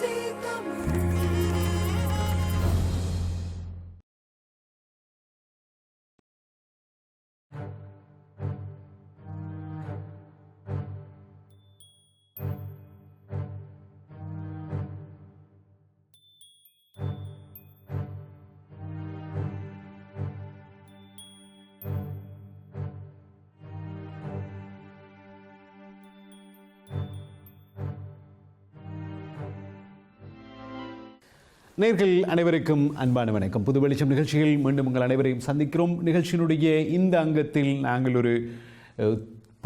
see the moon. நேர்கள் அனைவருக்கும் அன்பான வணக்கம். புது வெளிச்சம் நிகழ்ச்சியில் மீண்டும் உங்கள் அனைவரையும் சந்திக்கிறோம். நிகழ்ச்சியினுடைய இந்த அங்கத்தில் நாங்கள் ஒரு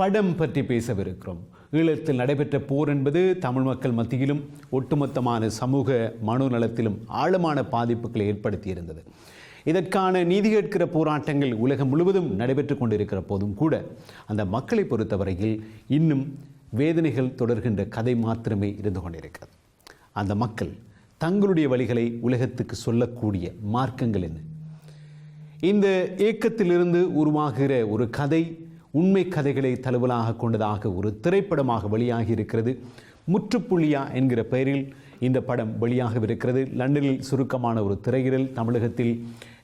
படம் பற்றி பேசவிருக்கிறோம். ஈழத்தில் நடைபெற்ற போர் என்பது தமிழ் மக்கள் மத்தியிலும் ஒட்டுமொத்தமான சமூக மனோநலத்திலும் ஆழமான பாதிப்புகளை ஏற்படுத்தியிருந்தது. இதற்கான நீதி கேட்கிற போராட்டங்கள் உலகம் முழுவதும் நடைபெற்று கொண்டிருக்கிற போதும் கூட அந்த மக்களை பொறுத்தவரையில் இன்னும் வேதனைகள் தொடர்கின்ற கதை மாத்திரமே இருந்து கொண்டிருக்கிறது. அந்த மக்கள் தங்களுடைய வழிகளை உலகத்துக்கு சொல்லக்கூடிய மார்க்கங்கள் என்ன? இந்த ஏக்கத்திலிருந்து உருவாகிற ஒரு கதை உண்மை கதைகளை தழுவலாக கொண்டதாக ஒரு திரைப்படமாக வெளியாகி இருக்கிறது முற்றுப்புள்ளியா என்கிற பெயரில் இந்த படம் வெளியாகவிருக்கிறது. லண்டனில் சுருக்கமான ஒரு திரையிடல் தமிழகத்தில்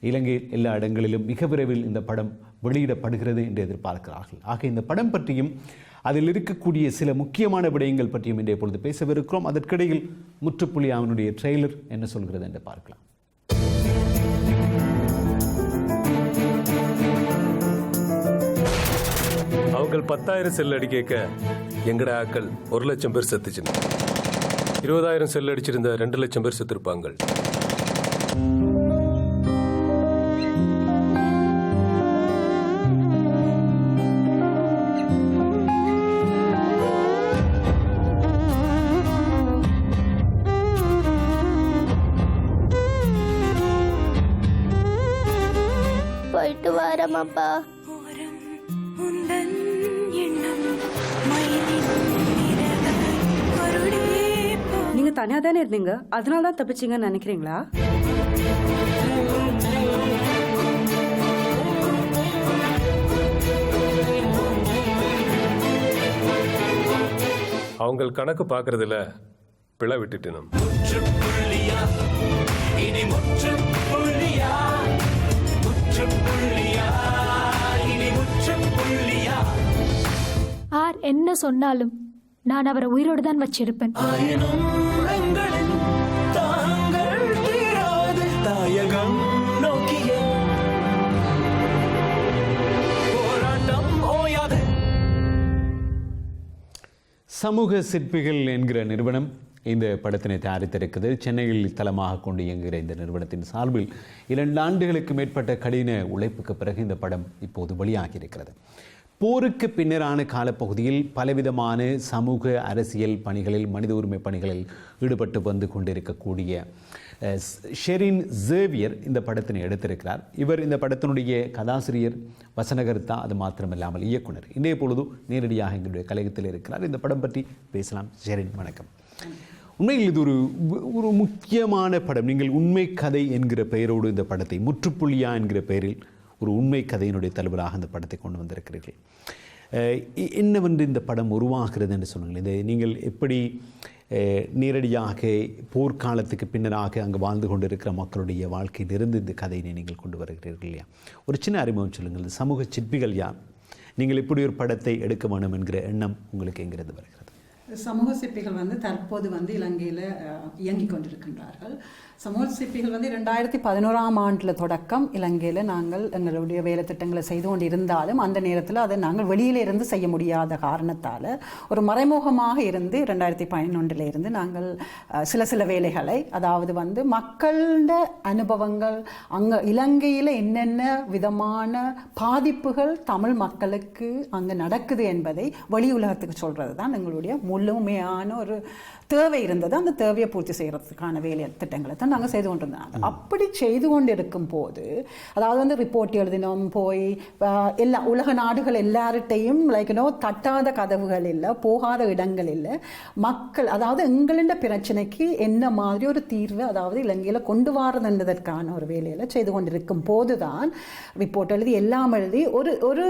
இலங்கையில் எல்லா இடங்களிலும் மிக விரைவில் இந்த படம் வெளியிடப்படுகிறது என்று எதிர்பார்க்கிறார்கள். ஆக இந்த படம் பற்றியும் அதில் இருக்கக்கூடிய சில முக்கியமான விடயங்கள் பற்றியும் இன்றைய பொழுது பேசவிருக்கிறோம். அதற்கிடையில் முற்றுப்புள்ளி அவனுடைய ட்ரெய்லர் என்ன சொல்கிறது என்று பார்க்கலாம். அவங்கள் பத்தாயிரம் செல் அடிக்க எங்கட ஆக்கள்? ஒரு லட்சம் பேர் செத்துச்சுன்னு. இருபதாயிரம் செல் அடிச்சிருந்த ரெண்டு லட்சம் பேர் செத்துருப்பாங்க வரமாப்பா ஓரம் உந்தன் எண்ணம் மயிலின் நிறங்கள் கருடே போ. நீங்க தனியா தானே இருந்தீங்க? அதனால தான் தப்பிச்சீங்கன்னு நினைக்கிறீங்களா? அவங்க கணக்கு பார்க்கறதுல பிழை விட்டுட்டு நம்ம என்ன சொன்னாலும் நான் அவரை உயிரோடு தான் வச்சிருப்பேன் சமூக சிற்பிகள் என்கிற நிறுவனம் இந்த படத்தினை தயாரித்திருக்கிறது. சென்னையில் தளமாக கொண்டு இயங்குகிற இந்த நிறுவனத்தின் சார்பில் இரண்டு ஆண்டுகளுக்கு மேற்பட்ட கடின உழைப்புக்கு பிறகு இந்த படம் இப்போது வெளியாகி இருக்கிறது போருக்கு பின்னரான காலப்பகுதியில் பலவிதமான சமூக அரசியல் பணிகளில் மனித உரிமை பணிகளில் ஈடுபட்டு வந்து கொண்டிருக்கக்கூடிய ஷெரின் ஜேவியர் இந்த படத்தினை எடுத்திருக்கிறார். இவர் இந்த படத்தினுடைய கதாசிரியர் வசனகர்த்தா அது மாத்திரமில்லாமல் இயக்குனர். இன்றைய பொழுது நேரடியாக எங்களுடைய கழகத்தில் இருக்கிறார். இந்த படம் பற்றி பேசலாம். ஷெரின் வணக்கம். உண்மையில் இது ஒரு ஒரு முக்கியமான படம். நீங்கள் உண்மை கதை என்கிற பெயரோடு இந்த படத்தை முற்றுப்புள்ளியா என்கிற பெயரில் ஒரு உண்மை கதையினுடைய தலைவராக அந்த படத்தை கொண்டு வந்திருக்கிறீர்கள். என்னவென்று இந்த படம் உருவாகிறது என்று சொன்னீங்கள் இதை நீங்கள் எப்படி நேரடியாக போர்க்காலத்துக்கு பின்னராக அங்கு வாழ்ந்து கொண்டிருக்கிற மக்களுடைய வாழ்க்கையிலிருந்து இந்த கதையினை நீங்கள் கொண்டு வருகிறீர்கள் இல்லையா? ஒரு சின்ன அறிமுகம் சொல்லுங்கள். இந்த சமூக சிற்பிகள் யார்? நீங்கள் இப்படி ஒரு படத்தை எடுக்க வேண்டும் என்கிற எண்ணம் உங்களுக்கு எங்கிருந்து வருகிறது? சமூக சிற்பிகள் வந்து தற்போது வந்து இலங்கையில் இயங்கிக் கொண்டிருக்கின்றார்கள். சமூக சிற்பிகள் வந்து ரெண்டாயிரத்தி பதினோராம் ஆண்டில் தொடக்கம். இலங்கையில் நாங்கள் எங்களுடைய வேலை திட்டங்களை செய்து கொண்டு இருந்தாலும் அந்த நேரத்தில் அதை நாங்கள் வெளியில இருந்து செய்ய முடியாத காரணத்தால் ஒரு மறைமுகமாக இருந்து ரெண்டாயிரத்தி பதினொன்றில் இருந்து நாங்கள் சில சில வேலைகளை அதாவது வந்து மக்களோட அனுபவங்கள் அங்கே இலங்கையில் என்னென்ன விதமான பாதிப்புகள் தமிழ் மக்களுக்கு அங்கே நடக்குது என்பதை வெளி உலகத்துக்கு சொல்கிறது தான் எங்களுடைய முழுமையான ஒரு தேவை இருந்தது அந்த தேவையை பூர்த்தி செய்கிறதுக்கான வேலை திட்டங்களை தான் நாங்கள் செய்து கொண்டிருந்தோம் அப்படி செய்து கொண்டிருக்கும் போது அதாவது வந்து ரிப்போர்ட் எழுதினோம் போய் எல்லா உலக நாடுகள் எல்லார்ட்டையும் லைக் நோ தட்டாத கதவுகள் இல்லை போகாத இடங்கள் இல்லை மக்கள் அதாவது எங்களின் பிரச்சனைக்கு என்ன மாதிரி ஒரு தீர்வு அதாவது இலங்கையில் கொண்டு வரதுன்றதற்கான ஒரு வேலையில் செய்து கொண்டிருக்கும் போதுதான் ரிப்போர்ட் எழுதி எல்லாம் எழுதி ஒரு ஒரு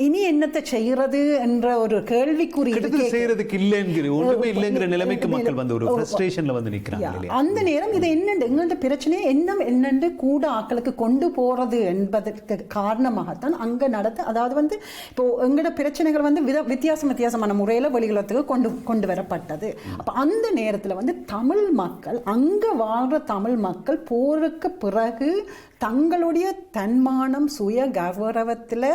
இனி என்னத்தை செய்கிறது என்ற ஒரு கேள்விக்குறி. செய்யறதுக்கு இல்லைங்கிற ஒன்றுமே இல்லைங்கிற நிலைமைக்கு வடக்கு மக்கள் வந்து ஒரு ஃப்ரஸ்ட்ரேஷன்ல வந்து நிக்கிறாங்க அந்த நேரம் இது என்னண்டு? எங்கள்ட்ட பிரச்சனையே என்ன என்னண்டு கூட ஆக்களுக்கு கொண்டு போறது என்பதற்கு காரணமாகத்தான் அங்க நடத்த அதாவது வந்து இப்போ எங்களோட பிரச்சனைகள் வந்து வித வித்தியாசம் வித்தியாசமான முறையில வெளியுலகத்துக்கு கொண்டு கொண்டு வரப்பட்டது. அப்ப அந்த நேரத்துல வந்து தமிழ் மக்கள் அங்க வாழ்ற தமிழ் மக்கள் போருக்கு பிறகு தங்களுடைய தன்மானம் சுய கௌரவத்தில்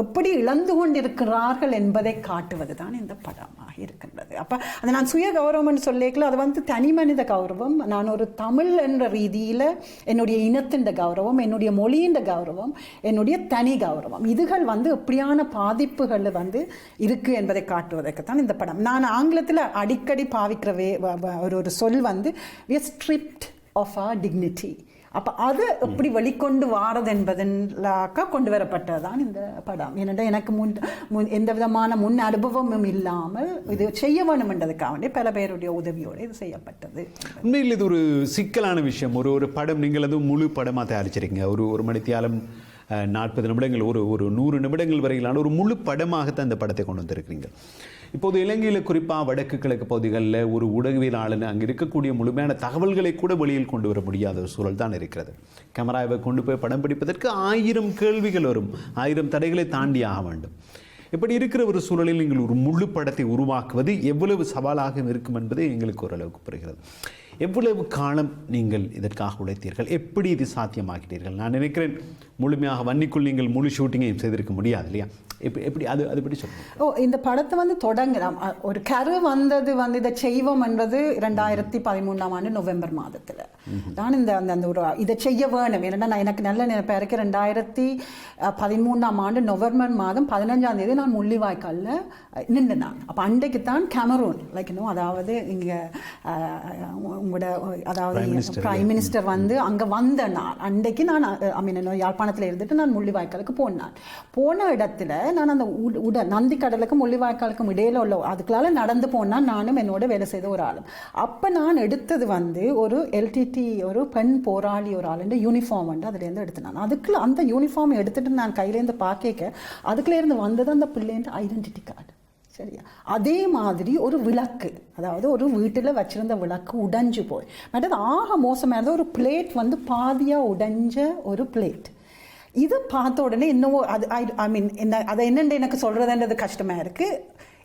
எப்படி இழந்து கொண்டிருக்கிறார்கள் என்பதை காட்டுவது தான் இந்த படமாக இருக்கின்றது. அப்போ அதை நான் சுய கௌரவம்னு சொல்லிக்கல அது வந்து தனி மனித கௌரவம். நான் ஒரு தமிழ் என்ற ரீதியில் என்னுடைய இனத்தின் கௌரவம் என்னுடைய மொழியின் கௌரவம் என்னுடைய தனி கௌரவம். இதுகள் வந்து எப்படியான பாதிப்புகள் வந்து இருக்குது என்பதை காட்டுவதற்கு தான் இந்த படம். நான் ஆங்கிலத்தில் அடிக்கடி பாவிக்கிற வே ஒரு ஒரு சொல் வந்து we stripped of our dignity அப்போ அது எப்படி வெளிக்கொண்டு வாரது என்பதன்லாக்க கொண்டு வரப்பட்டதுதான் இந்த படம். ஏனென்றால் எனக்கு முன் முன் எந்த விதமான முன் அனுபவமும் இல்லாமல் இது செய்ய வேண்டும் என்றதுக்காக பல பேருடைய உதவியோடு இது செய்யப்பட்டது. உண்மையில் இது ஒரு சிக்கலான விஷயம். ஒரு ஒரு படம் நீங்கள் அது முழு படமாக தயாரிச்சிருக்கீங்க. ஒரு ஒரு மணித்தியாலம் நாற்பது நிமிடங்கள் ஒரு ஒரு நூறு நிமிடங்கள் வரையிலான ஒரு முழு படமாகத்தான் இந்த படத்தை கொண்டு வந்திருக்கிறீங்க. இப்போது இலங்கையில் குறிப்பாக வடக்கு கிழக்கு பகுதிகளில் ஒரு ஊடகவியலாளன் அங்கே இருக்கக்கூடிய முழுமையான தகவல்களை கூட வெளியில் கொண்டு வர முடியாத ஒரு சூழல் தான் இருக்கிறது. கேமராவை கொண்டு போய் படம் பிடிப்பதற்கு ஆயிரம் கேள்விகள் வரும். ஆயிரம் தடைகளை தாண்டி ஆக வேண்டும். இப்படி இருக்கிற ஒரு சூழலில் நீங்கள் ஒரு முழு படத்தை உருவாக்குவது எவ்வளவு சவாலாக இருக்கும் என்பது எங்களுக்கு ஓரளவுக்கு புரிகிறது. எவ்வளவு காலம் நீங்கள் இதற்காக உழைத்தீர்கள்? எப்படி இது சாத்தியமாகிறீர்கள் நான் நினைக்கிறேன் முழுமையாக வன்னிக்குள் நீங்கள் முழு ஷூட்டிங்கையும் செய்திருக்க முடியாது இல்லையா? எப்படி எப்படி அது அது பற்றி சொல்லுங்கள் ஓ இந்த படத்தை வந்து தொடங்கலாம். ஒரு கரு வந்தது வந்து இதை செய்வோம் என்பது ரெண்டாயிரத்தி பதிமூணாம் ஆண்டு நவம்பர் மாதத்தில். தான் இந்த அந்த அந்த ஒரு இதை செய்ய வேணும். ஏன்னா நான் எனக்கு நல்ல நினைப்பா இருக்கு ரெண்டாயிரத்தி பதிமூணாம் ஆண்டு நவம்பர் மாதம் பதினஞ்சாம் தேதி நான் முள்ளிவாய்க்காலில் நின்று நான் அப்போ அன்றைக்கு தான் கேமரூன் லைக் இன்னும் அதாவது இங்கே உங்களோட அதாவது பிரைம் மினிஸ்டர் வந்து அங்கே வந்த நாள். அன்றைக்கு நான் ஐ மீன் யாழ்ப்பாணத்தில் இருந்துட்டு நான் முள்ளிவாய்க்காலுக்கு போனேன். போன இடத்துல நான் அந்த உட- நந்தி கடலுக்கும் முள்ளிவாய்க்காலுக்கும் இடையில உள்ள அதுக்குள்ளால நடந்து போனால் நானும் என்னோட வேலை செய்த ஒரு ஆளும். அப்போ நான் எடுத்தது வந்து ஒரு எல்டிடி ஒரு பெண் போராளி ஒரு ஆளுன்ற யூனிஃபார்ம் வந்து அதுலேருந்து எடுத்து நான். அதுக்குள்ள அந்த யூனிஃபார்ம் எடுத்துட்டு நான் கையிலேருந்து பார்க்க அதுக்குள்ளேருந்து வந்தது அந்த பிள்ளைன்ற ஐடென்டிட்டி கார்டு சரியா? அதே மாதிரி ஒரு விளக்கு அதாவது ஒரு வீட்டில் வச்சிருந்த விளக்கு உடைஞ்சு போய். மற்றது ஆக மோசமாக இருந்த ஒரு பிளேட் வந்து பாதியாக உடைஞ்ச ஒரு பிளேட் இது பார்த்த உடனே இன்னும் அது ஐ மீன் என்ன அதை என்னென்று எனக்கு சொல்கிறதுன்றது கஷ்டமாக இருக்குது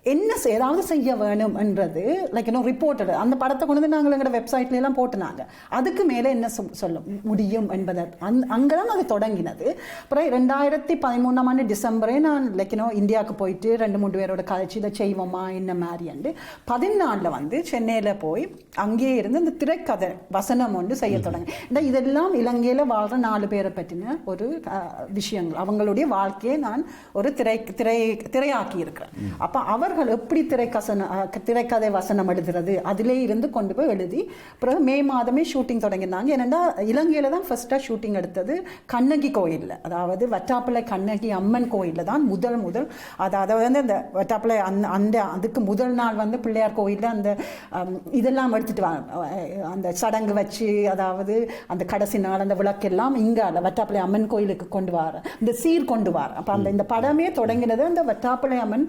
என்ன ஏதாவது செய்ய வேணும் என்றது லைக் இன்னும் ரிப்போர்ட்டட் அந்த படத்தை கொண்டு வந்து நாங்கள் எங்களோட வெப்சைட்ல எல்லாம் போட்டுனாங்க. அதுக்கு மேலே என்ன சொல்- சொல்ல முடியும் என்பதை. அந் அங்கே தான் அது தொடங்கினது. அப்புறம் ரெண்டாயிரத்தி பதிமூணாம் ஆண்டு டிசம்பரே நான் லைக் இன்னும் இந்தியாவுக்கு போயிட்டு ரெண்டு மூணு பேரோட இதை செய்வோமா என்ன மாதிரியாண்டு பதினாலில் வந்து சென்னையில் போய் அங்கேயே இருந்து இந்த திரைக்கதை வசனம் ஒன்று செய்ய தொடங்க இந்த இதெல்லாம் இலங்கையில் வாழ்கிற நாலு பேரை பற்றின ஒரு விஷயங்கள். அவங்களுடைய வாழ்க்கையை நான் ஒரு திரை திரை திரையாக்கி இருக்கிறேன் அப்போ அவர்கள் எப்படி திரைக்கசன திரைக்கதை வசனம் எழுதுறது அதிலே இருந்து கொண்டு போய் எழுதி பிறகு மே மாதமே ஷூட்டிங் தொடங்கினாங்க. ஏன்னா இலங்கையில் தான் ஃபர்ஸ்ட்டாக ஷூட்டிங் எடுத்தது கண்ணகி கோயிலில். அதாவது வட்டாப்பிள்ளை கண்ணகி அம்மன் கோயிலில் தான் முதல் முதல் அது அதாவது வந்து அந்த வட்டாப்பிள்ளை அந்த அந்த அதுக்கு முதல் நாள் வந்து பிள்ளையார் கோயிலில் அந்த இதெல்லாம் எடுத்துட்டு வாங்க அந்த சடங்கு வச்சு அதாவது அந்த கடைசி நாள் அந்த விளக்கெல்லாம் இங்கே அந்த வட்டாப்பிள்ளை அம்மன் கோயிலுக்கு கொண்டு வர இந்த சீர் கொண்டு வர. அப்போ அந்த இந்த படமே தொடங்கினது அந்த வட்டாப்பிள்ளை அம்மன்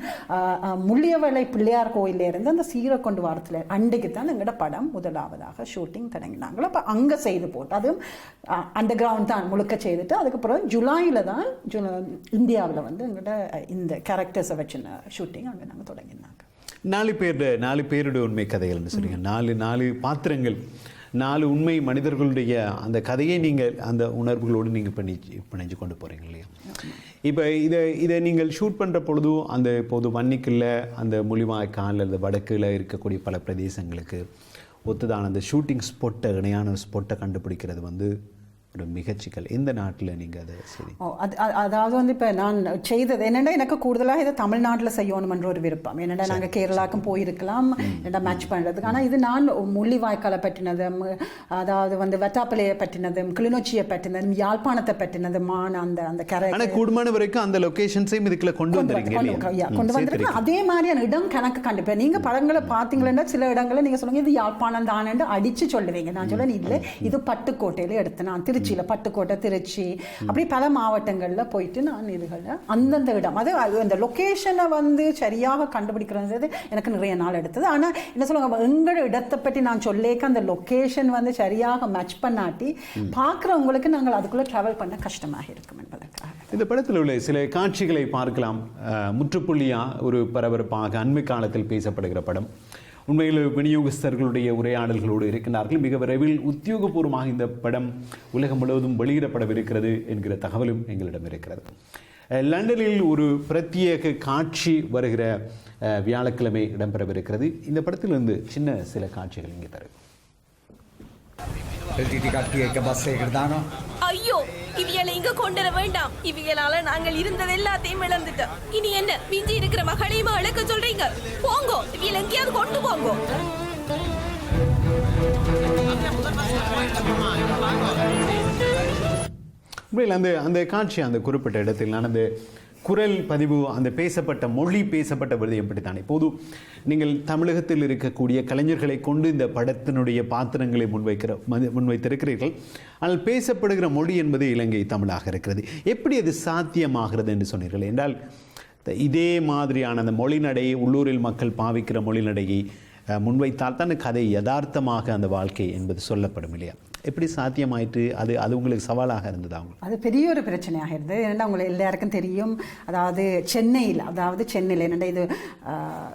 முள்ளியவளை பிள்ளையார் கோயில்ல இருந்து அந்த சீரை கொண்டு வரத்துல அன்றைக்கு தான் எங்களோட படம் முதலாவதாக ஷூட்டிங் தொடங்கினாங்களோ அப்போ அங்கே செய்து போட்டு அதுவும் அண்டர் கிரவுண்ட் தான் முழுக்க செய்துட்டு அதுக்கப்புறம் ஜூலையில் தான் ஜூலை இந்தியாவில் வந்து எங்களோட இந்த கேரக்டர்ஸை வச்சுன ஷூட்டிங் அங்கே நாங்கள் தொடங்கினாங்க. நாலு பேர் நாலு பேருடைய உண்மை கதைகள்னு சொல்றீங்க நாலு நாலு பாத்திரங்கள். நாலு உண்மை மனிதர்களுடைய அந்த கதையை நீங்கள் அந்த உணர்வுகளோடு நீங்கள் பண்ணி பிணைஞ்சு கொண்டு போகிறீங்க இல்லையா? இப்போ இதை இதை நீங்கள் ஷூட் பண்ணுற பொழுதும் அந்த இப்போது வன்னிக்கில் அந்த மொழிவாய்க்கால் அல்லது வடக்கில் இருக்கக்கூடிய பல பிரதேசங்களுக்கு ஒத்துதான அந்த ஷூட்டிங் ஸ்பாட்டை இணையான ஸ்பாட்டை கண்டுபிடிக்கிறது வந்து ஒரு மிகச்சிக்கல். எந்த நாட்டில் நீங்கள் அதை சரி ஓ அது அதாவது வந்து இப்போ நான் செய்தது என்னென்னா எனக்கு கூடுதலாக இதை தமிழ்நாட்டில் செய்யணுமென்ற ஒரு விருப்பம். என்னென்னா நாங்கள் கேரளாக்கும் போயிருக்கலாம் என்னடா மேட்ச் பண்ணுறதுக்கு ஆனால் இது நான் முள்ளிவாய்க்காலை பற்றினதும் அதாவது வந்து வெட்டாப்பிள்ளையை பற்றினதும் கிளிநொச்சியை பற்றினதும் யாழ்ப்பாணத்தை பற்றினதுமான அந்த அந்த கரை ஆனால் கூடுமான வரைக்கும் அந்த லொக்கேஷன்ஸையும் இதுக்குள்ள கொண்டு கொண்டு வந்துறீங்க வந்து- இல்லையா? கொண்டு-. வந்திருக்கேன். அதே மாதிரியான இடம் கணக்கு கண்டிப்பா நீங்க படங்களை பாத்தீங்கன்னா சில இடங்களை நீங்க சொல்லுங்க இது யாழ்ப்பாணம் தானேன்னு அடிச்சு சொல்லுவீங்க. நான் சொல்ல இல்லை இது பட்டுக்கோட்டையில எடுத்து நான் திருச்சி திருச்சியில் பட்டுக்கோட்டை திருச்சி. அப்படி பல மாவட்டங்களில் போயிட்டு நான் இதுகளை அந்தந்த இடம். அது அது அந்த லொக்கேஷனை வந்து சரியாக கண்டுபிடிக்கிறது எனக்கு நிறைய நாள் எடுத்தது. ஆனால் என்ன சொல்லுவாங்க எங்களோட இடத்தை பற்றி நான் சொல்லேக்க அந்த லொக்கேஷன் வந்து சரியாக மேட்ச் பண்ணாட்டி பார்க்குறவங்களுக்கு நாங்கள் அதுக்குள்ளே ட்ராவல் பண்ண கஷ்டமாக இருக்கும் என்பதற்காக. இந்த படத்தில் உள்ள சில காட்சிகளை பார்க்கலாம். முற்றுப்புள்ளியாக முற்றுப்புள்ளியா ஒரு பரபரப்பாக அண்மை காலத்தில் பேசப்படுகிற படம். உண்மையில் விநியோகஸ்தர்களுடைய உரையாடல்களோடு இருக்கின்றார்கள். மிக விரைவில் உத்தியோகபூர்வமாக இந்த படம் உலகம் முழுவதும் வெளியிடப்படவிருக்கிறது என்கிற தகவலும் எங்களிடம் இருக்கிறது. லண்டனில் ஒரு பிரத்யேக காட்சி வருகிற வியாழக்கிழமை இடம்பெறவிருக்கிறது. இந்த படத்திலிருந்து சின்ன சில காட்சிகள் இங்கே தரும் ஐயோ இவியலை இங்க கொண்டு வர வேண்டாம். இவியலால நாங்கள் இருந்தது எல்லாத்தையும் இழந்துட்டோம். இனி என்ன மிஞ்சி இருக்கிற மகளையும் இழக்க சொல்றீங்க? போங்க இவியல எங்கேயாவது கொண்டு போங்கோ. இப்படி அந்த அந்த காட்சி அந்த குறிப்பிட்ட இடத்தில் நடந்து குரல் பதிவு அந்த பேசப்பட்ட மொழி பேசப்பட்ட விருது எப்படித்தான் இப்போது நீங்கள் தமிழகத்தில் இருக்கக்கூடிய கலைஞர்களை கொண்டு இந்த படத்தினுடைய பாத்திரங்களை முன்வைக்கிற முன்வைத்திருக்கிறீர்கள். ஆனால் பேசப்படுகிற மொழி என்பது இலங்கை தமிழாக இருக்கிறது. எப்படி அது சாத்தியமாகிறது என்று சொன்னீர்கள்? என்றால் த- இதே மாதிரியான அந்த மொழிநடையை உள்ளூரில் மக்கள் பாவிக்கிற மொழிநடையை முன்வைத்தால் தான் கதை யதார்த்தமாக அந்த வாழ்க்கை என்பது சொல்லப்படும் இல்லையா? எப்படி சாத்தியமாயிட்டு அது அது உங்களுக்கு சவாலாக இருந்தது அவங்க அது பெரிய ஒரு பிரச்சனையாக இருந்தது ஏன்னா உங்களுக்கு எல்லாருக்கும் தெரியும். அதாவது சென்னையில் அதாவது சென்னையில் என்னென்னா இது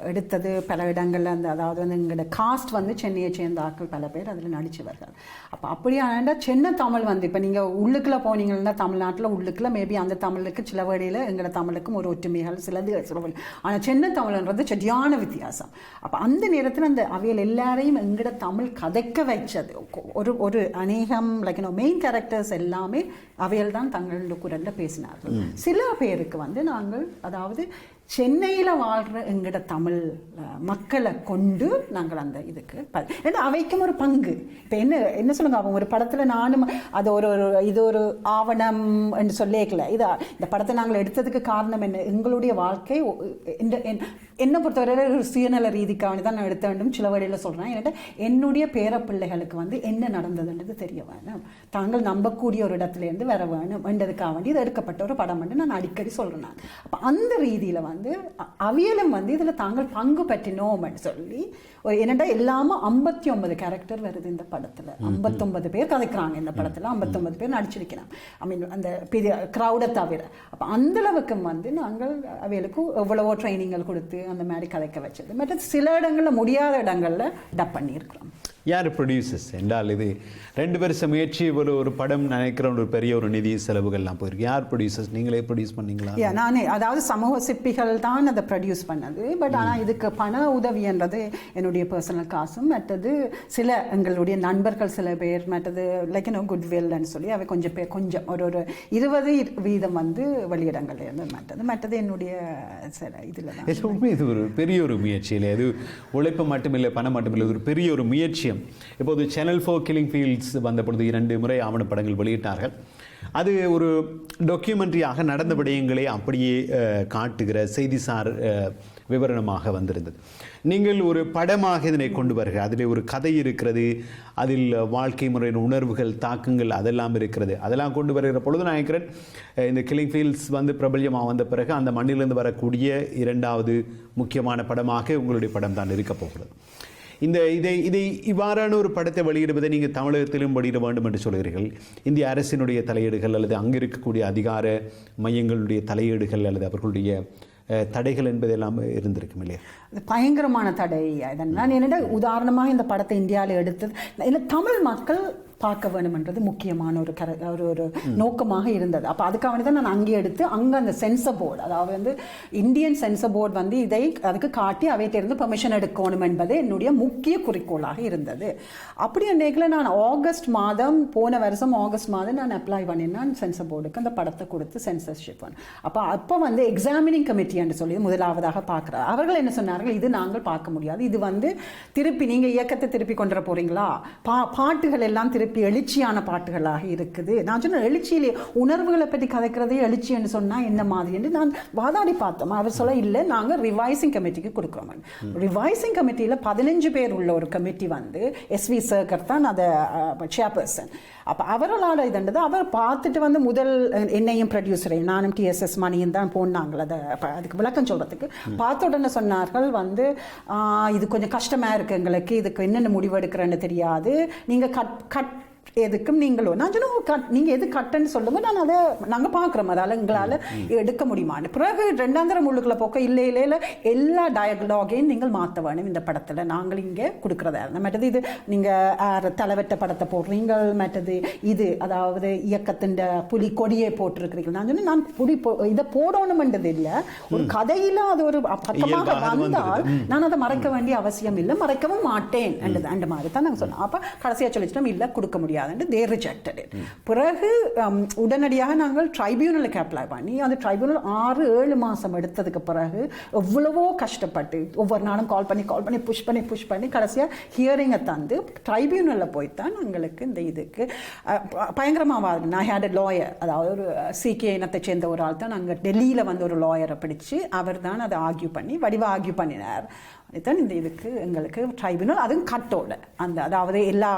எடுத்தது பல இடங்களில் அந்த அதாவது வந்து எங்களோட காஸ்ட் வந்து சென்னையை சேர்ந்த ஆட்கள் பல பேர் அதில் நடிச்சவர்கள் அப்போ அப்படியானா சென்னை தமிழ் வந்து இப்போ நீங்கள் உள்ளுக்குள்ளே போனீங்கன்னா தமிழ்நாட்டில் உள்ளுக்குள்ளே மேபி அந்த தமிழுக்கு சில வழியில் எங்களோட தமிழுக்கும் ஒரு ஒற்றுமைகள் சிலது சில ஆனால் சென்னை தமிழ்ன்றது சரியான வித்தியாசம். அப்போ அந்த நேரத்தில் அந்த அவையில் எல்லாரையும் எங்களோட தமிழ் கதைக்க வைச்சது ஒரு ஒரு அநேகம் லைக் மெயின் கேரக்டர்ஸ் எல்லாமே அவையில் தான் தங்களோட குரலில் பேசினார்கள். சில பேருக்கு வந்து நாங்கள் அதாவது சென்னையில் வாழ்கிற எங்கட தமிழ் மக்களை கொண்டு நாங்கள் அந்த இதுக்கு ஏன்னா அவைக்கும் ஒரு பங்கு. இப்போ என்ன என்ன சொல்லுங்க அவங்க ஒரு படத்தில் நானும் அது ஒரு ஒரு இது ஒரு ஆவணம் என்று சொல்லிக்கல. இது இந்த படத்தை நாங்கள் எடுத்ததுக்கு காரணம் என்ன? எங்களுடைய வாழ்க்கை என்னை பொறுத்தவரை ஒரு சுயநல ரீதிக்காக தான் நான் எடுத்த வேண்டும். சில வழியில் சொல்கிறேன் ஏன்னா என்னுடைய பேர பிள்ளைகளுக்கு வந்து என்ன நடந்ததுன்றது தெரிய வேணும். தாங்கள் நம்பக்கூடிய ஒரு இடத்துலேருந்து வர வேணும் என்றதுக்காக வேண்டி இது எடுக்கப்பட்ட ஒரு படம் வந்து நான் அடிக்கடி சொல்கிறேன் நான். அப்போ அந்த ரீதியில் வந்து அவியலும் வந்து இதில் தாங்கள் பங்கு பற்றினோம்னு சொல்லி என்னடா எல்லாமே ஐம்பத்தி ஒன்பது கேரக்டர் வருது இந்த படத்தில். ஐம்பத்தொன்பது பேர் கதைக்கிறாங்க இந்த படத்தில். ஐம்பத்தொன்பது பேர் நடிச்சிருக்கிறான் ஐ மீன் அந்த பெரிய க்ரௌடை தவிர. அப்போ அந்த அளவுக்கு வந்து நாங்கள் அவைகளுக்கு எவ்வளவோ ட்ரைனிங்கள் கொடுத்து அந்த மாதிரி கதைக்க வச்சது. மற்ற சில இடங்களில் முடியாத இடங்களில் டப் பண்ணியிருக்கிறோம். யார் ப்ரொடியூசர்ஸ் என்றால் இது ரெண்டு வருஷம் முயற்சி ஒரு ஒரு படம் நினைக்கிற ஒரு பெரிய ஒரு நிதி செலவுகள்லாம் போயிருக்கு. யார் ப்ரொடியூசர்ஸ் நீங்களே ப்ரொடியூஸ் பண்ணீங்களா? நானே. அதாவது சமூக சிற்பிகள் தான் அதை ப்ரொடியூஸ் பண்ணது. பட் ஆனால் இதுக்கு பண உதவின்றது என்னுடைய பர்சனல் காசும் மற்றது சில எங்களுடைய நண்பர்கள் சில பேர் மற்றது லைக் நோ குட் வில்னு சொல்லி அவை கொஞ்சம் பேர் கொஞ்சம் ஒரு ஒரு இருபது வீதம் வந்து வெளியிடங்கள்ல இருந்து மற்றது மற்றது என்னுடைய சில இதில் இது ஒரு பெரிய ஒரு முயற்சி இல்லை அது உழைப்பு மட்டுமில்லை பணம் மட்டுமில்லை ஒரு பெரிய ஒரு விஷயம் இப்போது சேனல் ஃபோர் கில்லிங் ஃபீல்ட்ஸ் வந்த பொழுது இரண்டு முறை ஆவணப்படங்கள் வெளியிட்டார்கள். அது ஒரு டாக்குமெண்ட்ரியாக நடந்த விடயங்களை அப்படியே காட்டுகிற செய்திசார் விவரணமாக வந்திருந்தது. நீங்கள் ஒரு படமாக இதனை கொண்டு வருகிற அதில் ஒரு கதை இருக்கிறது. அதில் வாழ்க்கை முறையின் உணர்வுகள் தாக்கங்கள் அதெல்லாம் இருக்கிறது. அதெல்லாம் கொண்டு வருகிற பொழுது நான் நினைக்கிறேன் இந்த கிளிங் ஃபீல்ட்ஸ் வந்து பிரபல்யமாக வந்த பிறகு அந்த மண்ணிலிருந்து வரக்கூடிய இரண்டாவது முக்கியமான படமாக உங்களுடைய படம் தான் இருக்க போகிறது. இந்த இதை இதை இவ்வாறான ஒரு படத்தை வெளியிடுவதை நீங்கள் தமிழகத்திலும் வெளியிட வேண்டும் என்று சொல்கிறீர்கள். இந்திய அரசினுடைய தலையீடுகள் அல்லது அங்கே இருக்கக்கூடிய அதிகார மையங்களுடைய தலையீடுகள் அல்லது அவர்களுடைய தடைகள் என்பதெல்லாம் இருந்திருக்கும் இல்லையா? பயங்கரமான தடை. இதன் நான் என்னடா உதாரணமாக இந்த படத்தை இந்தியாவில் எடுத்தது. இல்லை தமிழ் மக்கள் பார்க்க வேணுமென்றது முக்கியமான ஒரு கர ஒரு ஒரு நோக்கமாக இருந்தது. அப்போ அதுக்காக வேண்டி தான் நான் அங்கே எடுத்து அங்கே அந்த சென்சர் போர்டு அதாவது வந்து இந்தியன் சென்சர் போர்டு வந்து இதை அதுக்கு காட்டி அவையிட்டிருந்து பெர்மிஷன் எடுக்கணும் என்பது என்னுடைய முக்கிய குறிக்கோளாக இருந்தது. அப்படி அன்றைக்கில் நான் ஆகஸ்ட் மாதம் போன வருஷம் ஆகஸ்ட் மாதம் நான் அப்ளை பண்ணினேன் சென்சர் போர்டுக்கு அந்த படத்தை கொடுத்து சென்சர்ஷிப் அப்போ அப்போ வந்து எக்ஸாமினிங் கமிட்டி என்று சொல்லி முதலாவதாக பார்க்குறாரு. அவர்கள் என்ன சொன்னார்கள்? சொன்னார்கள் இது நாங்கள் பார்க்க முடியாது. இது வந்து திருப்பி நீங்கள் இயக்கத்தை திருப்பி கொண்டு வர போறீங்களா? பா பாட்டுகள் எல்லாம் திருப்பி எழுச்சியான பாட்டுகளாக இருக்குது. நான் சொன்ன எழுச்சியிலே உணர்வுகளை பற்றி கதைக்கிறதே எழுச்சி என்று சொன்னால் என்ன மாதிரி என்று நான் வாதாடி பார்த்தோம். அவர் சொல்ல இல்லை நாங்கள் ரிவைசிங் கமிட்டிக்கு கொடுக்குறோம். ரிவைசிங் கமிட்டியில் பதினஞ்சு பேர் உள்ள ஒரு கமிட்டி வந்து எஸ்வி சர்கர் தான் அதை சேர்பர்சன் அப்போ அவர்களால் இதுன்றது அவர் பார்த்துட்டு வந்து முதல் என்னையும் ப்ரொடியூசரையும் நானும் டிஎஸ்எஸ் மணியும் தான் போனாங்கள் அதை அதுக்கு விளக்கம் சொல்கிறதுக்கு பார்த்த உடனே சொன்னார்கள் வந்து இது கொஞ்சம் கஷ்டமாக இருக்குது எங்களுக்கு. இதுக்கு என்னென்ன முடிவு எடுக்கிறேன்னு தெரியாது. நீங்கள் கட் கட் எதுக்கும் நீங்களும் நான் சொன்ன கட் நீங்கள் எது கட்டுன்னு சொல்லுங்க நான் அதை நாங்கள் பார்க்குறோம். அதால் எங்களால் எடுக்க முடியுமான்னு. பிறகு ரெண்டாந்திரம் உள்ளுக்குள்ள போக்க இல்லை இல்லை இல்லை எல்லா டயலாகையும் நீங்கள் மாற்ற வேணும் இந்த படத்தில். நாங்கள் இங்கே கொடுக்குறதா இருந்தோம் மற்றது இது நீங்கள் தலைவட்ட படத்தை போடுறீங்க மற்றது இது அதாவது இயக்கத்தின் புலி கொடியை போட்டிருக்கிறீங்க நான் சொன்னேன் நான் புலி போ- இதை போடணுமென்றது இல்லை. ஒரு கதையில் அது ஒரு பக்கமாக வந்தால். நான் அதை மறைக்க வேண்டிய அவசியம் இல்லை மறைக்கவும் மாட்டேன். என்றது அந்த மாதிரி தான் நாங்கள் சொன்னோம். அப்போ கடைசியாக சொல்லிச்சிட்டோம் இல்லை கொடுக்க முடியாதுன்னு தே ரிஜெக்டட் பிறகு um, உடனடியாக நாங்கள் ட்ரைபியூனலுக்கு அப்ளை பண்ணி அந்த ட்ரைபியூனல் ஆறு ஏழு மாதம் எடுத்ததுக்கு பிறகு எவ்வளவோ கஷ்டப்பட்டு ஒவ்வொரு நாளும் கால் பண்ணி கால் பண்ணி புஷ் பண்ணி புஷ் பண்ணி கடைசியாக ஹியரிங்கை தந்து ட்ரைபியூனலில் போய் தான் எங்களுக்கு இந்த இதுக்கு பயங்கரமாக நான் ஹேட் லாயர் அதாவது ஒரு சீக்கிய இனத்தை சேர்ந்த ஒரு ஆள் தான் நாங்கள் டெல்லியில் வந்து ஒரு லாயரை பிடிச்சி அவர் தான் அதை ஆர்கியூ பண்ணி வடிவாக ஆர்கியூ பண்ணினார். இதுதான் இந்த இதுக்கு எங்களுக்கு ட்ரைபுனல் அதுவும் கட்டோட அந்த அதாவது எல்லா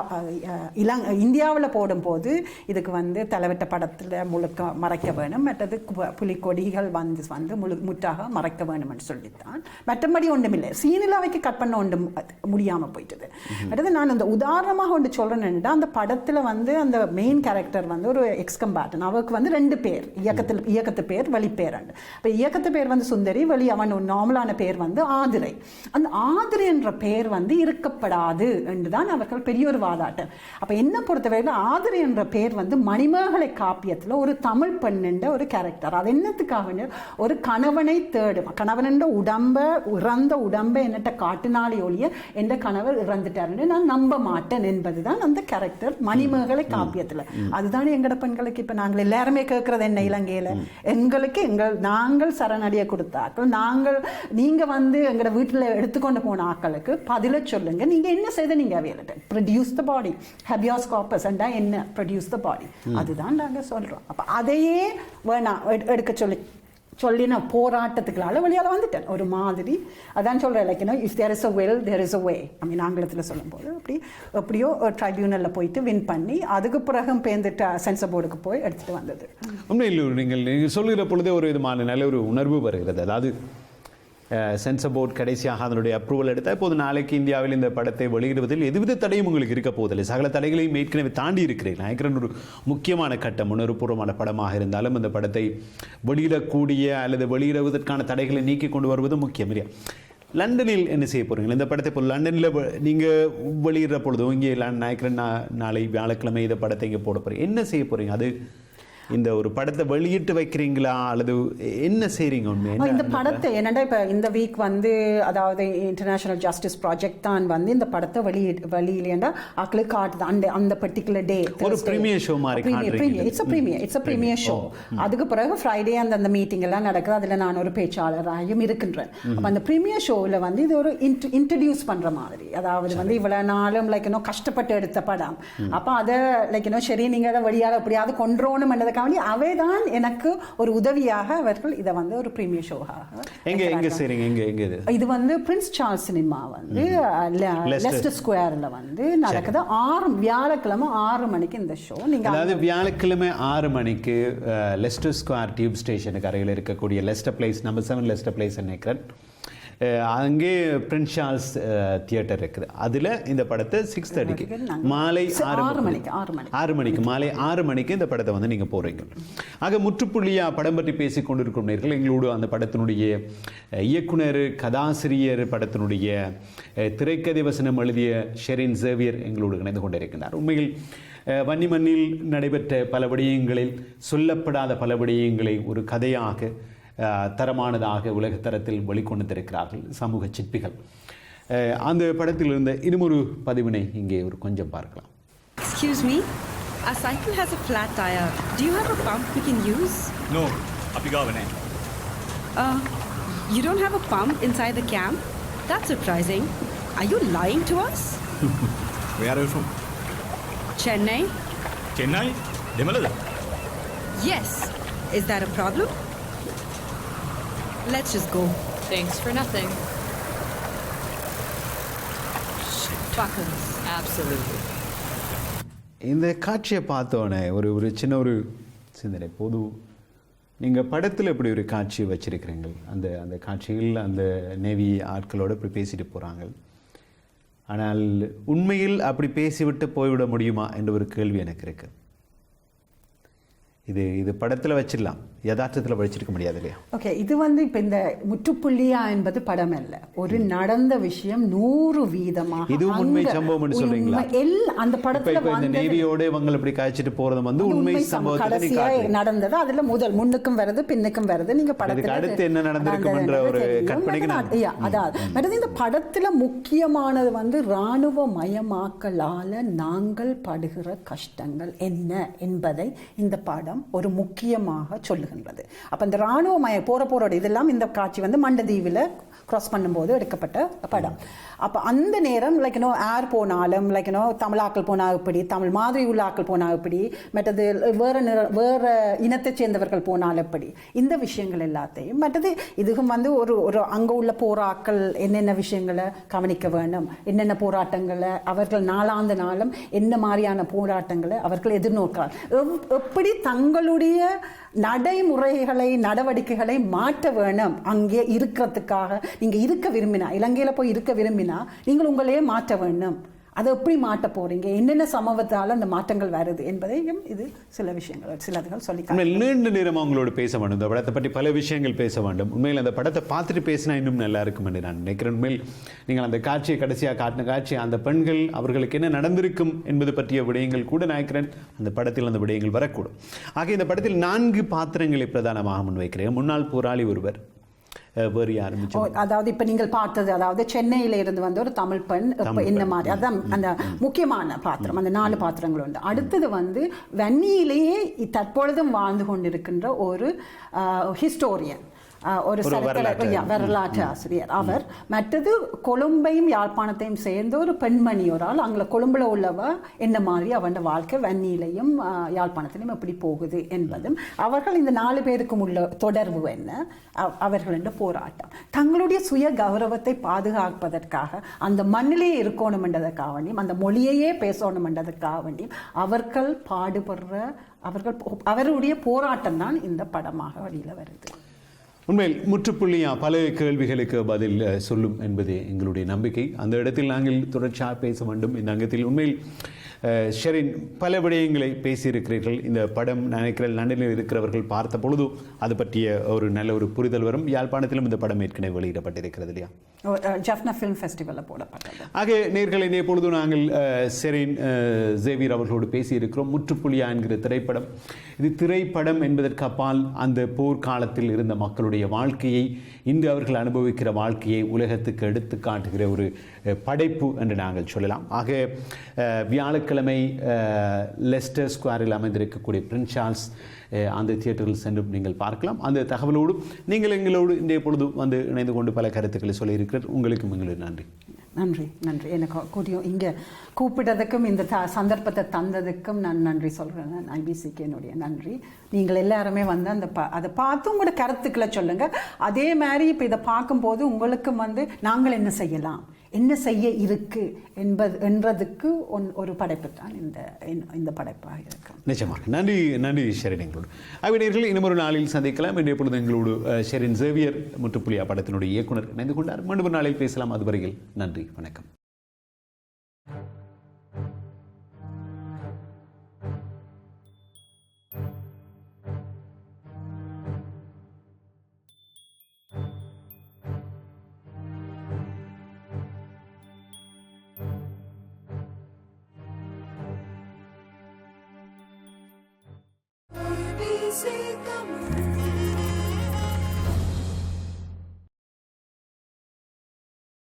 இளங் இந்தியாவில் போடும்போது இதுக்கு வந்து தலைவட்ட படத்தில் முழுக்க மறைக்க வேணும். மற்றது புலிக்கொடிகள் வந்து வந்து முழு முற்றாக மறைக்க வேணும்னு சொல்லித்தான். மற்றபடி ஒன்றுமில்லை சீனில் அவைக்கு கட் பண்ண ஒன்றும் முடியாமல் போயிட்டது. அடுத்து நான் இந்த உதாரணமாக ஒன்று சொல்கிறேன்டா அந்த படத்தில் வந்து அந்த மெயின் கேரக்டர் வந்து ஒரு எக்ஸ்கம்பாட்டன் அவருக்கு வந்து ரெண்டு பேர் இயக்கத்தில் இயக்கத்து பேர் வழி பேரண்டு இப்போ இயக்கத்து பேர் வந்து சுந்தரி வழி அவன் ஒரு நார்மலான பேர் வந்து ஆதிரை. அந்த ஆதிரை என்ற பெயர் வந்து இருக்கப்படாது என்றுதான் அவர்கள் பெரிய ஒரு வாதாட்டம். அப்போ என்ன பொறுத்தவரையில் ஆதிரை என்ற பெயர் வந்து மணிமேகலை காப்பியத்தில் ஒரு தமிழ் பெண்ணுன்ற ஒரு கேரக்டர் அது என்னத்துக்காக ஒரு கணவனை தேடும். கணவன் என்ற உடம்ப இறந்த உடம்பை என்னட்ட காட்டினாலே ஒழிய என்ற கணவர் இறந்துட்டாருன்னு நான் நம்ப மாட்டேன் என்பதுதான் அந்த கேரக்டர் மணிமேகலை காப்பியத்தில். அதுதான் எங்கட பெண்களுக்கு இப்போ நாங்கள் எல்லாருமே கேட்கறது என்ன இலங்கையில்? எங்களுக்கு எங்கள் நாங்கள் சரணடைய கொடுத்தாக்கள் நாங்கள் நீங்க வந்து எங்கட வீட்டில் எடுத்துக்கொண்டு போன ஆக்களுக்கு பதில சொல்லுங்க. நீங்க என்ன செய்த நீங்க அவையில produce the body habeas corpus என்ன? ப்ரொடியூஸ் த பாடி அதுதான் நாங்க சொல்றோம். அப்ப அதையே வேணாம் எடு- எடுக்க சொல்லி சொல்லி நான் போராட்டத்துக்குள்ளால வெளியால் வந்துட்டேன். ஒரு மாதிரி. அதான் சொல்கிறேன் like if there is a well there is a way I mean ஆங்கிலத்தில் சொல்லும்போது அப்படி எப்படியோ ட்ரைபியூனலில் போயிட்டு வின் பண்ணி அதுக்கு பிறகும் பேர்ந்துட்டு சென்சர் போர்டுக்கு போய் எடுத்துகிட்டு வந்தது. உண்மையில் நீங்கள் நீங்கள் சொல்லுகிற பொழுதே ஒரு விதமான நல்ல ஒரு உணர்வு வருகிறது. அதாவது சென்சர் போர்ட் கடைசியாக அதனுடைய அப்ரூவல் எடுத்தால் இப்போது நாளைக்கு இந்தியாவில் இந்த படத்தை வெளியிடுவதில் எதுவித தடையும் உங்களுக்கு இருக்க போவதில்லை. சகல தடைகளையும் ஏற்கனவே தாண்டி இருக்கிறீர்கள். நினைக்கிறேன் ஒரு முக்கியமான கட்டம் உணர்வுபூர்வமான படமாக இருந்தாலும் இந்த படத்தை வெளியிடக்கூடிய அல்லது வெளியிடுவதற்கான தடைகளை நீக்கி கொண்டு வருவது முக்கியம் இல்லையா? லண்டனில் என்ன செய்ய போகிறீங்க இந்த படத்தை இப்போ லண்டனில் நீங்கள் வெளியிடுற பொழுதும் இங்கே நினைக்கிறேன் நா- நாளை வியாழக்கிழமை இந்த படத்தை இங்கே போட போகிறீங்க என்ன செய்ய போகிறீங்க அது இந்த ஒரு படத்தை வெளியிட்டு வைக்கிறீங்களா? அல்லது என்ன செய்றீங்க உண்மை ஆ, இந்த படத்தை என்னடா இப்போ இந்த வீக் வந்து அதாவது இன்டர்நேஷனல் ஜஸ்டிஸ் ப்ராஜெக்ட் தான் வந்து இந்த படத்தை வெளியே வெளியிலேண்டா ஆக்களுக்கு காட்டுது. அந்த அந்த பர்டிகுலர் டே ஒரு premier show மாதிரி. It's a premiere it's a premiere show அதுக்கு பிறகு ஃப்ரைடே அந்த அந்த மீட்டிங் எல்லாம் நடக்குது. அதில் நான் ஒரு பேச்சாளராகவும் இருக்கின்றேன் அப்போ அந்த ப்ரீமியர் ஷோவில் வந்து இது ஒரு இன்ட்ரடியூஸ் பண்ணுற மாதிரி. அதாவது வந்து இவ்வளோ நாளும் லைக் இன்னும் கஷ்டப்பட்டு எடுத்த படம். அப்போ அதை லைக் இன்னும் சரி நீங்கள் அதை வழியாக எப்படியாவது என்றதுக்காண்டி அவை தான் எனக்கு ஒரு உதவியாக அவர்கள் இதை வந்து ஒரு ப்ரீமியர் ஷோவாக எங்க எங்க செய்றீங்க? எங்க எங்க இது? இது வந்து பிரின்ஸ் சார்ல்ஸ் சினிமா வந்து. லெஸ்டர் ஸ்கொயர்ல வந்து நடக்குது. ஆறு வியாழக்கிழமை ஆறு மணிக்கு இந்த ஷோ நீங்க அதாவது வியாழக்கிழமை ஆறு மணிக்கு லெஸ்டர் ஸ்கொயர் டியூப் ஸ்டேஷனுக்கு அருகில் இருக்கக்கூடிய Leicester Place number seven Leicester Place நினைக்கிறேன். அங்கே பிரின்ஸ் சார்ல்ஸ் தியேட்டர் இருக்குது. அதில் இந்த படத்தை சிக்ஸ் தேர்ட்டிக்கு மாலை ஆறு மணிக்கு. ஆறு மணிக்கு. மாலை ஆறு மணிக்கு இந்த படத்தை வந்து நீங்கள் போகிறீங்க ஆக முற்றுப்புள்ளியா படம் பற்றி பேசி கொண்டிருக்கும் நேர்கள் எங்களோடு அந்த படத்தினுடைய இயக்குனர் கதாசிரியர் படத்தினுடைய திரைக்கதை வசனம் எழுதிய ஷெரின் சேவியர் எங்களோடு இணைந்து கொண்டிருக்கின்றார். உண்மையில் வன்னிமண்ணில் நடைபெற்ற பல விடயங்களில் சொல்லப்படாத பல விடயங்களை ஒரு கதையாக தரமானதாக உலகத்தரத்தில் வெளிக்கொண்டிருக்கிறார்கள் சமூக சிற்பிகள் அந்த படத்தில் இருந்த இன்னுமொரு பதிவினை இங்கே ஒரு கொஞ்சம் பார்க்கலாம் Excuse me, our cycle has a flat tire. Do you have a pump we can use? No, apigavane. Uh, you don't have a pump inside the camp? That's surprising. Are you lying to us? Where are you from? Chennai. Chennai? Demalada? Yes. Is that a problem? Let's just go. Thanks for nothing. Fuckers. Absolutely. இந்த காட்சியை பார்த்தோன்னே ஒரு ஒரு சின்ன ஒரு சிந்தனை பொது நீங்கள் படத்தில் இப்படி ஒரு காட்சி வச்சிருக்கிறீங்க அந்த அந்த காட்சியில் அந்த நேவி ஆட்களோடு இப்படி பேசிட்டு போகிறாங்க ஆனால் உண்மையில் அப்படி பேசிவிட்டு போய்விட முடியுமா என்ற ஒரு கேள்வி எனக்கு இருக்கு இது இது படத்தில் வச்சிடலாம். யதார்த்தத்தில் வச்சிருக்க முடியாது இல்லையா? ஓகே இது வந்து இப்போ இந்த முற்றுப்புள்ளியா என்பது படம் அல்ல. ஒரு நடந்த விஷயம் நூறு வீதமாக இதுவும் உண்மை அங்க சம்பவம் என்று சொல்றீங்களா? எல்லா அந்த படத்துல இப்போ இந்த நேவியோட இவங்க இப்படி காய்ச்சிட்டு போறது வந்து உண்மை சம்பவம். நடந்தது. அதுல முதல் முன்னுக்கும் வருது பின்னுக்கும் வருது நீங்க படத்துல இதுக்கு அடுத்து என்ன நடந்திருக்கும் அந்த- என்ற ஒரு. கற்பனைக்கு அதாவது இந்த படத்துல முக்கியமானது வந்து ராணுவ மயமாக்கலால நாங்கள் படுகிற கஷ்டங்கள் என்ன என்பதை இந்த படம் ஒரு முக்கியமாக சொல்லுகின்றது. அப்போ இந்த ராணுவ மய போற போரோட இதெல்லாம் இந்த காட்சி வந்து மண்டதீவில் க்ராஸ் பண்ணும்போது எடுக்கப்பட்ட படம். அப்போ அந்த நேரம் லைக் நோ ஏர் போனாலும் லைக் நோ தமிழாக்கள் போனால் இப்படி தமிழ் மாதிரி உள்ள ஆக்கள் போனால் இப்படி மற்றது வேறு நிற- வேற இனத்தை சேர்ந்தவர்கள் போனால் எப்படி இந்த விஷயங்கள் எல்லாத்தையும் மற்றது இதுக்கும் வந்து ஒரு ஒரு அங்கே உள்ள போராக்கள் என்னென்ன விஷயங்களை கவனிக்க வேண்டும் என்னென்ன போராட்டங்களை அவர்கள் நாளாந்த நாளும் என்ன மாதிரியான போராட்டங்களை அவர்கள் எதிர்நோக்கிறார். எப்படி தங்களுடைய நடைமுறைகளை நடவடிக்கைகளை மாற்ற வேணும். அங்கே இருக்கிறதுக்காக. நீங்கள் இருக்க விரும்பினா இலங்கையில் போய் இருக்க விரும்பினா நீங்கள் உங்களையே மாற்ற வேண்டும் அதை எப்படி மாட்ட போறீங்க? என்னென்ன சம்பவத்தால் அந்த மாற்றங்கள் வருது என்பதையும் இது சில விஷயங்கள் சிலதுகள் சொல்லி உண்மையில் நீண்ட நேரம் அவங்களோட பேச வேண்டும். இந்த படத்தை பற்றி பல விஷயங்கள் பேச வேண்டும். உண்மையில் அந்த படத்தை பார்த்துட்டு பேசினா இன்னும் நல்லா இருக்கும் என்று நான் நினைக்கிறேன். உண்மையில் நீங்கள் அந்த காட்சியை கடைசியாக காட்டின காட்சி அந்த பெண்கள் அவர்களுக்கு என்ன நடந்திருக்கும் என்பது பற்றிய விடயங்கள் கூட நினைக்கிறேன். அந்த படத்தில் அந்த விடயங்கள் வரக்கூடும். ஆக இந்த படத்தில் நான்கு பாத்திரங்களை பிரதானமாக முன்வைக்கிறேன். முன்னாள் போராளி ஒருவர் அஹ், வேறு ஆரம்பிச்சு ஓ, அதாவது இப்ப நீங்கள் பார்த்தது அதாவது சென்னையில இருந்து வந்த ஒரு தமிழ் பெண் பெண். மாதிரி அதான் அந்த முக்கியமான பாத்திரம் அந்த நாலு பாத்திரங்கள் உண்டு. அடுத்தது வந்து வன்னியிலேயே தற்பொழுதும் வாழ்ந்து கொண்டிருக்கின்ற ஒரு ஹிஸ்டோரியன் ஒரு வரலாற்று- ஆசிரியர் அவர் மற்றது கொழும்பையும் யாழ்ப்பாணத்தையும் சேர்ந்த ஒரு பெண்மணி ஒரு ஆள் அங்கே கொழும்புல உள்ளவ என்ன மாதிரி அவன் வாழ்க்கை வன்னியிலையும் யாழ்ப்பாணத்திலையும் எப்படி போகுது என்பதும் அவர்கள் இந்த நாலு பேருக்கும் உள்ள தொடர்பு என்ன அவ- அவர்களின் போராட்டம் தங்களுடைய சுய கௌரவத்தை பாதுகாப்பதற்காக அந்த மண்ணிலே இருக்கணும் என்றதற்காக வேண்டியும் அந்த மொழியையே பேசணும் என்றதற்காக வேண்டியும் அவர்கள் பாடுபடுற அவர்கள் அவருடைய போராட்டம் தான் இந்த படமாக வழியில வருது உண்மையில் முற்றுப்புள்ளியா? பல கேள்விகளுக்கு பதில் சொல்லும் என்பதே எங்களுடைய நம்பிக்கை. அந்த இடத்தில் நாங்கள் தொடர்ச்சியாக பேச வேண்டும். இந்த அங்கத்தில் உண்மையில் ஷெரின் பல விடயங்களை பேசியிருக்கிறீர்கள். இந்த படம் நான் நினைக்கிறேன் லண்டனில் இருக்கிறவர்கள் பார்த்த பொழுது அது பற்றிய ஒரு நல்ல ஒரு புரிதல் வரும். யாழ்ப்பாணத்திலும் இந்த படம் ஏற்கனவே வெளியிடப்பட்டிருக்கிறது இல்லையா? ஜஃப்னா ஃபிலிம் ஃபெஸ்டிவலில் போடப்பட்டது. ஆக நேர்களை இப்பொழுது நாங்கள் அஹ், செரீன் அஹ், ஜேவியர் அவர்களோடு பேசியிருக்கிறோம். முற்றுப்புள்ளியா என்கிற திரைப்படம். இது திரைப்படம் என்பதற்கு அப்பால் அந்த போர்க்காலத்தில் இருந்த மக்களுடைய வாழ்க்கையை இன்று அவர்கள் அனுபவிக்கிற வாழ்க்கையை உலகத்துக்கு எடுத்து காட்டுகிற ஒரு படைப்பு என்று நாங்கள் சொல்லலாம். ஆக வியாழக்கிழமை லெஸ்டர் ஸ்கொயரில் அமைந்திருக்கக்கூடிய பிரின்ஸ் சார்ல்ஸ் அந்த தியேட்டரில் சென்று நீங்கள் பார்க்கலாம். அந்த தகவலோடு நீங்கள் எங்களோடு இன்றைய பொழுது வந்து இணைந்து கொண்டு பல கருத்துக்களை சொல்லியிருக்கிறார். உங்களுக்கும் எங்களுக்கு நன்றி. நன்றி நன்றி. எனக்கு கூடியும் இங்கே கூப்பிட்டதுக்கும் இந்த த சந்தர்ப்பத்தை தந்ததுக்கும் நான் நன்றி சொல்கிறேன் ஐபிசிக்கு என்னுடைய நன்றி. நீங்கள் எல்லாருமே வந்து அந்த ப அதை பார்த்து உங்களோட கருத்துக்களை சொல்லுங்கள் அதே மாதிரி இப்போ இதை பார்க்கும்போது உங்களுக்கும் வந்து நாங்கள் என்ன செய்யலாம்? என்ன செய்ய இருக்கு என்பது என்றதுக்கு ஒன் ஒரு படைப்பு தான் இந்த இந்த- படைப்பாக இருக்கும் நிச்சயமாக. நன்றி நன்றி ஷெரின் எங்களோடு. அவினர்கள் இன்னும் ஒரு நாளில் சந்திக்கலாம். இன்றைய பொழுது எங்களோடு ஷெரின் சேவியர் முற்றுப்புலியா படத்தினுடைய இயக்குனர் இணைந்து கொண்டார். மீண்டும் நாளில் பேசலாம். அதுவரையில் நன்றி வணக்கம். see the moon.